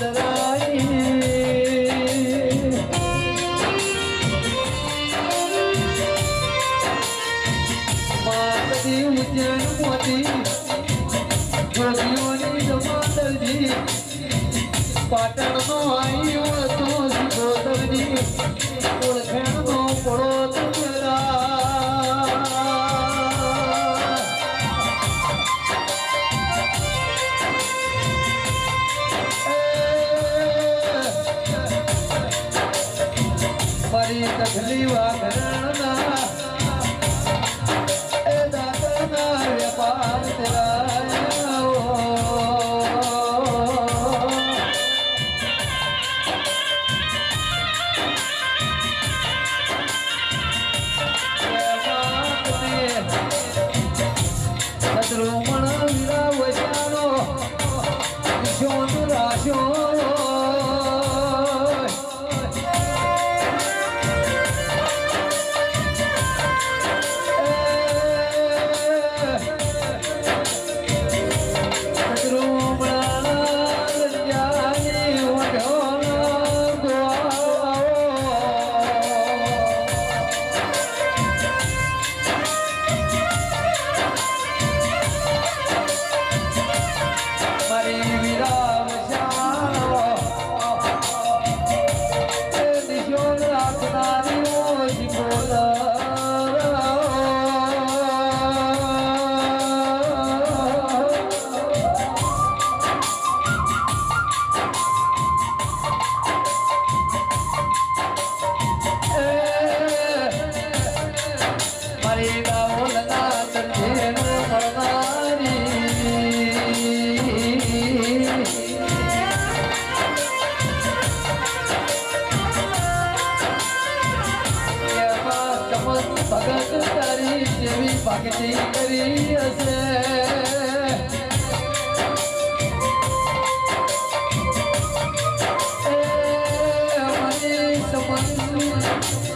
da da da મારી ભક્તિ કરી હશે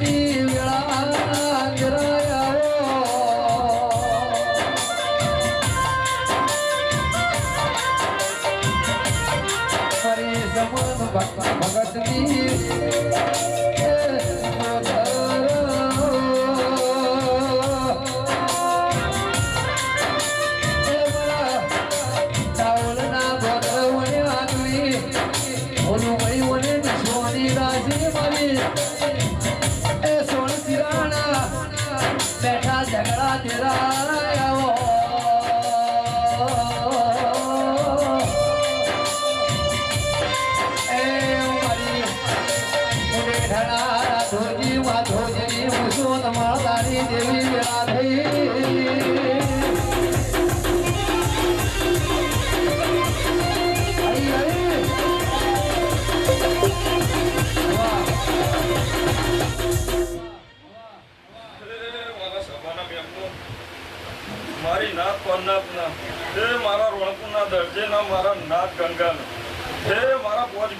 એ મને બેઠા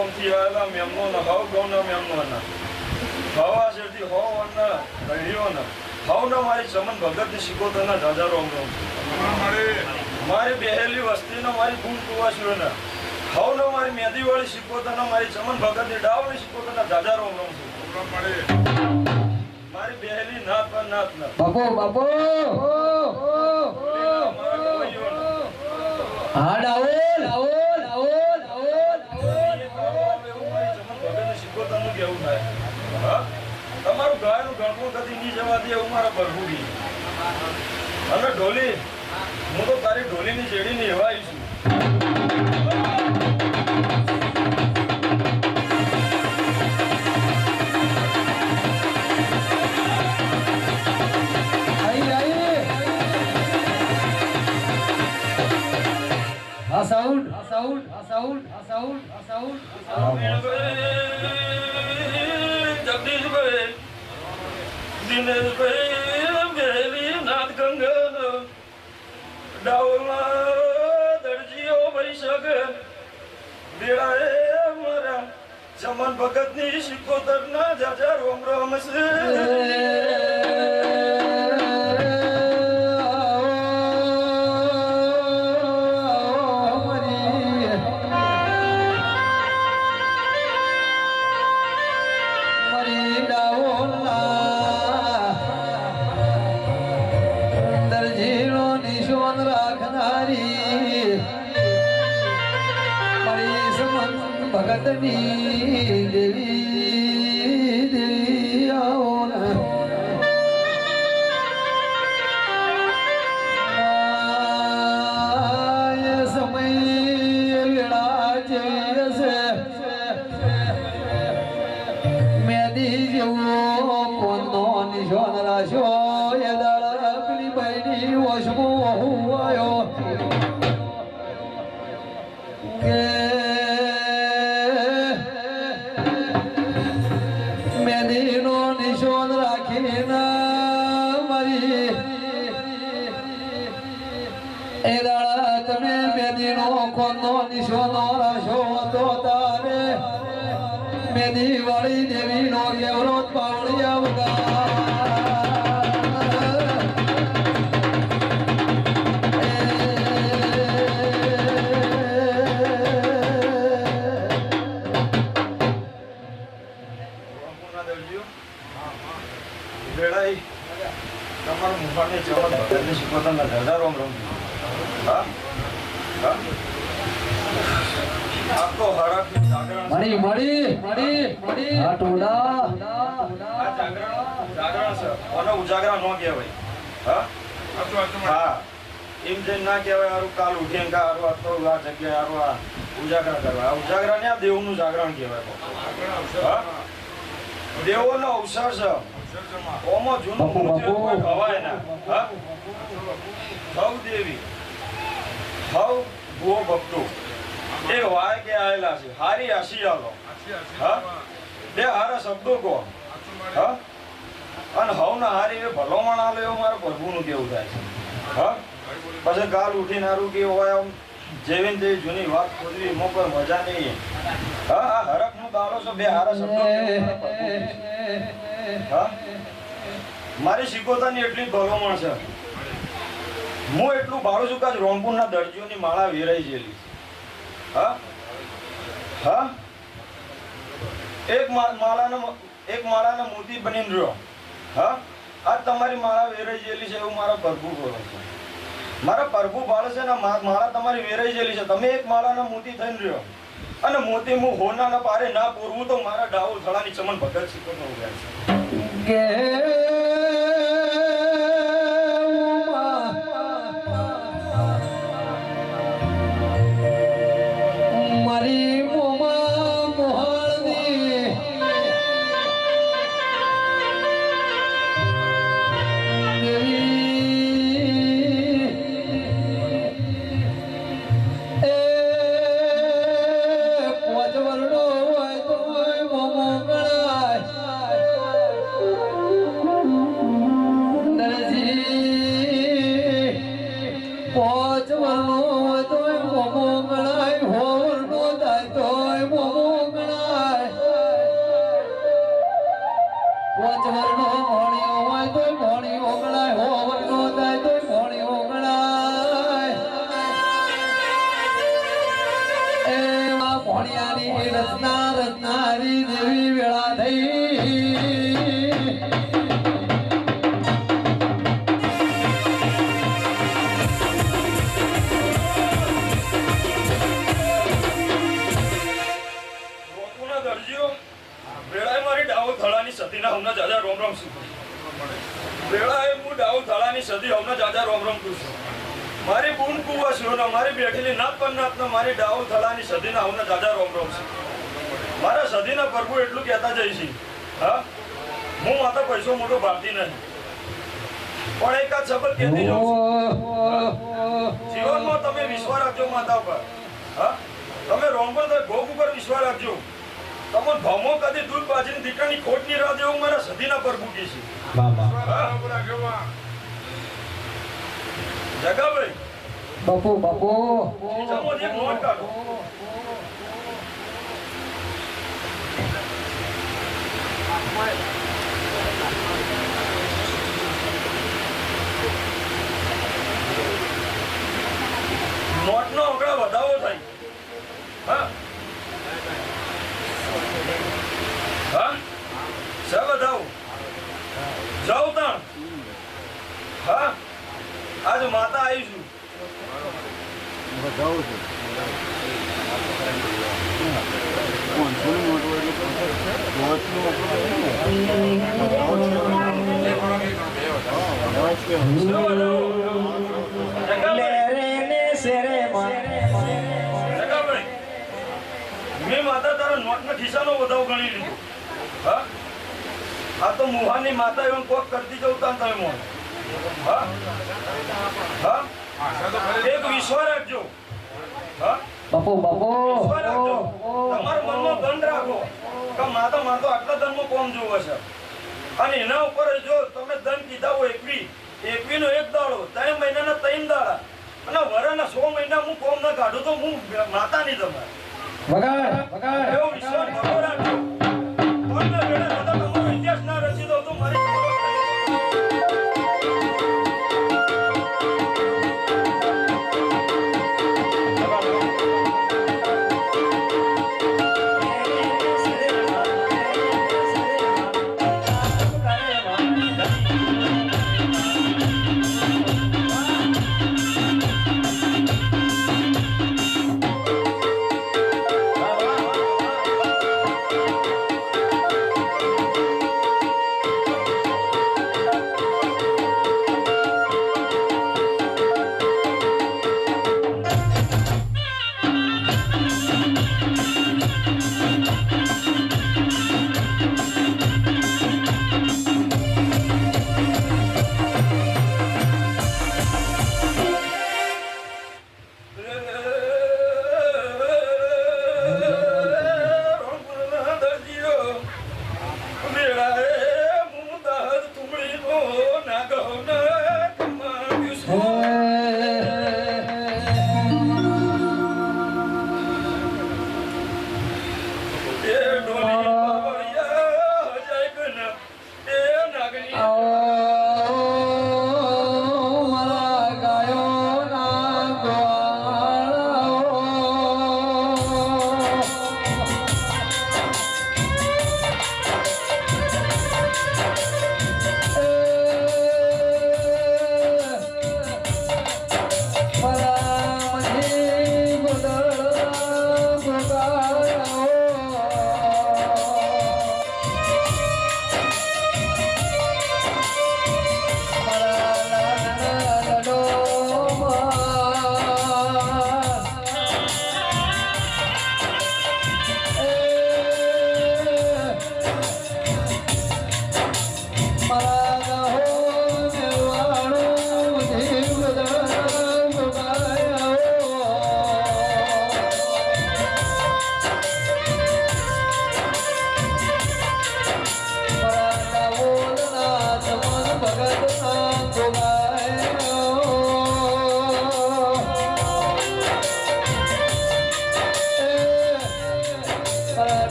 ગોમથી આવેલા મેમનો ના હવ ગૌના મેમનો ના. હવા શેરથી હો વનના ગઢીઓના હવના મારી ચમન ભગતની શિકોતરના જાજા રોમ રોમ મારી બેહેલી વસ્તીના મારી ગુણ કુવાસીઓના હવના મારી મેદીવાળી શિકોતરના મારી ચમન ભગતની ડાવની શિકોતરના રોમ છું. મારી બેહેલી નાથ નાથ ના. બાપો બાપો! હા લાવો લાવો. તમારું ગાયનું ગણપું કદી નહીં જવા દે એવું મારા બરહુડી અને ઢોલી હું તો તારી ઢોલીની શેરડીની એવા છું. આ sound sound sound sound sound જગદીશભાઈ દિનેશભાઈ બેલી નાથ ગંગા ડાવલા દરજીઓ ભાઈ સગ બેડાએ મારા ચમન ભગતની શિકોતર ના જાજા રોમ રોમ ભગતની દેવી દેવી આવો સમય વેળા જે છે મેદી જેવો કોનો નિશાન રાખ્યો? બધાને શીખવતા દાદા રોમ રોમ હા હા આખો હરખ જાગરણ મળી મળી મળી મળી હા. ટોલા આ જાગરણ જાગરણ છે અને ઉજાગરા ન કહેવાય હા હા એમ જઈને ના કહેવાય કાલ ઉઠીને કા હારું આ તો આ જગ્યાએ હારું આ ઉજાગરા કરવા. આ ઉજાગરા ને આ દેવનું જાગરણ કહેવાય. હા. દેવોનો અવસર છે. કોઈ ખવાય ના કે હારી અને એ ભલો માણ આલો એવું મારા પ્રભુનું કેવું થાય છે. પછી ગાલ ઉઠીને હારું કેવું હોય આમ જેવી ને જૂની વાત ખોદવી, એમાં કોઈ મજા નહીં. હા? આ હરખનું દાડો છો, બે હારા શબ્દો મારા શીખોતાની એટલી ભલોમણ છે. હું એટલું ભાડું છું કે રોમપુરના દરજીઓની માળા વેરાઈ ગયેલી. હા? હા? એક માળાનો એક માળાનો મોતી બનીને રહ્યો. હા? આજ તમારી માળા વેરાઈ ગયેલી છે એવું મારા પ્રભુ કહે છે. મારા પ્રભુ ભાડે છે ને માળા તમારી વેરાઈ ગયેલી છે. તમે એક માળાના મોતી થઈને રહ્યો. અને મોતી હું હોનાના પારે ના પૂરવું તો મારા ડાઉલ થળાની ચમન ભગત શીખોનો ઊભા છે સદીના અમને દાદા રોમ રોમ છે. મારા સદીના પ્રભુ એટલું કહેતા જઈ છે. હા? હું માતા પૈસો મોટો ભાવતી નહીં પણ એકાદ સબલ કહેતી જાઉં જીવનમાં તમે વિશ્વાસ રાખજો માતા ઉપર. હા? તમે રોમ પર ભોગ ઉપર વિશ્વાસ રાખજો. તમે ભમો કદી દૂધ બાજીની દીકરાની ખોટની રાહ જેવું મારા સદીના પ્રભુ મૂકી છે. જગાભાઈ બાપુ બાપુ. ખીચામાંથી એક નોટ કાઢો નોટનો આંકડા વધાવો થાય હા હા શા વધાવો જાઉં તાણ હા આજ માતા આવી છું જવું છે પાંચસોની નોટ હોય એટલે જગાભાઈ, મેં માતા તારા નોટના ખિસ્સાનો વધાવ ગણી લીધો. હા? આ તો મોહાની માતા એવું કોક કરતી જવું તાં તમે હા? હા? એક વિશ્વાસ રાખજો. હા? બાપુ બાપુ. રાખજો તમારા મનમાં દંડ રાખો કે મારે તો આટલા દંડમાં કોમ જોવો છે? અને એના ઉપર જો તમે ધન કીધા હોય એકવી એકવીનો એક દાડો ત્રણ મહિનાના ત્રણ દાડા અને વરાના સો મહિના હું કોમ ના કાઢું તો હું માતા નહીં તમારે. વગાડ વગાડ એવો વિશ્વાસ કરો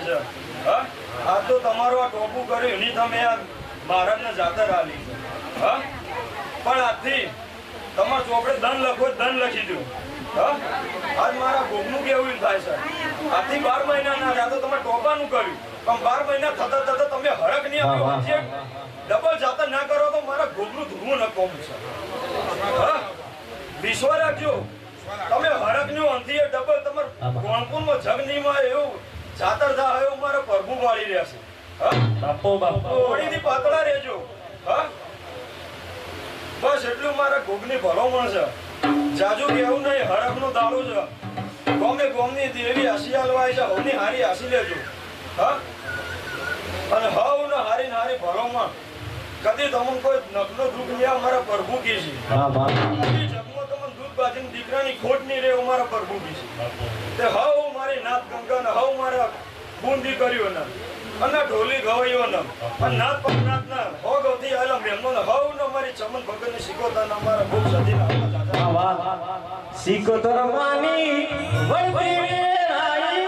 છે. હા? આ તો તમારું આ ટોપું કર્યું એની તમે આ મહારાજને જાતર આલી છે. હા? પણ આજથી તમારા ચોપડે ધન લખો ધન લખી દઉં હા? આજ મારા ભોગનું કેવું થાય છે? આજથી બાર મહિના ના રહ્યા તો તમે ટોપાનું કર્યું. પણ બાર મહિના થતા થતા તમે હરક નહીં આપ્યો ડબલ જાતર ના કરો તો મારા ભોગનું ધૂળવું ન કોમ છે. હા? વિશ્વાસ રાખજો. તમે હરકનું અંધી ડબલ તમાર ગોણપુરમાં જગનીમાં એવું. જાતર થા એવું મારા પ્રભુ વાળી રહ્યા છે. બાપો બાપો. ઓળીથી પાતળા રહેજો. હા? બસ એટલું મારા ગોગની ભલો મળશે જાજુ કેવું નહીં હરકનો દાડો છે. ગોમે ગોમની દેવી હસી હાલવાય છે હવની હારી હસી લેજો. હા? અને હવ ને હારી ને હારી ભલામણ. કદી તમને કોઈ નકનો દુઃખ નહીં અમારા મારા પ્રભુ કી છે હા બાપ. કદી જગમાં તમને દુઃખ બાજીને દીકરાની ખોટ નહીં રહે અમારા મારા પ્રભુ કી છે તે હવ નાથ ગંગા ને હવ મારા બુંદી કર્યું ને અને ઢોલી ગવાયો ને અને નાથ પગનાથ ના હો ગૌથી આલા મેમનો ને હવ ને મારી ચમન ભગતની શીખોતા ને મારા ભૂખ સધી ના સિકોતર માની